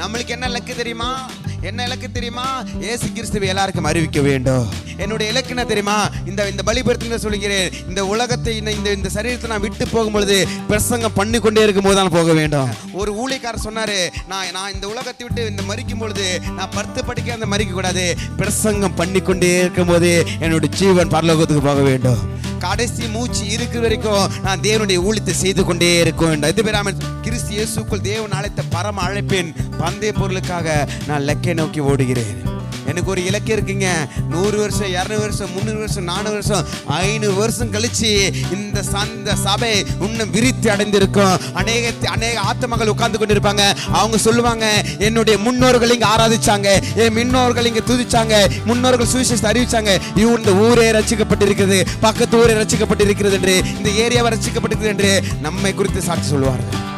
நம்மளுக்கு என்ன இலக்கு தெரியுமா? என்ன இலக்கு தெரியுமா? ஏசு கிறிஸ்துவை எல்லாருக்கும் அறிவிக்க வேண்டும். என்னுடைய இலக்கு என்ன தெரியுமா? இந்த இந்த பலிபடுத்த சொல்கிறேன் இந்த உலகத்தை இந்த இந்த இந்த சரீரத்தை நான் விட்டு போகும்பொழுது பிரசங்கம் பண்ணி கொண்டே இருக்கும்போது தான் போக வேண்டும். ஒரு ஊழியக்காரர் சொன்னாரு நான் நான் இந்த உலகத்தை விட்டு இந்த மறிக்கும் பொழுது நான் பத்து படிக்க அந்த மறிக்க கூடாது. பிரசங்கம் பண்ணி கொண்டே இருக்கும்போது என்னுடைய ஜீவன் பரலோகத்துக்கு போக வேண்டும். கடைசி மூச்சு இருக்கிற வரைக்கும் நான் தேவனுடைய ஊழியத்தை செய்து கொண்டே இருக்கும் இது பெறாமல் கிறிஸ்து இயேசுக்குள் தேவன் அழைத்த பரம அழைப்பின் பந்தய பொருளுக்காக நான் லெக்கை நோக்கி ஓடுகிறேன். எனக்கு ஒரு இலக்கு இருக்குங்க. நூறு வருஷம் இரநூறு வருஷம் முந்நூறு வருஷம் நானூறு வருஷம் ஐநூறு வருஷம் கழிச்சு இந்த சந்த சபை இன்னும் விரித்து அடைந்திருக்கும். அநேக அநேக ஆத்மகள் உட்கார்ந்து கொண்டிருப்பாங்க. அவங்க சொல்லுவாங்க என்னுடைய முன்னோர்கள் இங்க ஆராதிச்சாங்க. என் முன்னோர்கள் இங்க துதிச்சாங்க. முன்னோர்கள் சுவிசேஷத்தை அறிவிச்சாங்க. இவ் இந்த ஊரே ரசிக்கப்பட்டிருக்கிறது. பக்கத்து ஊரே ரசிக்கப்பட்டிருக்கிறது என்று இந்த ஏரியாவை ரசிக்கப்பட்டிருக்கிறது என்று நம்மை குறித்து சாட்சி சொல்லுவார்கள்.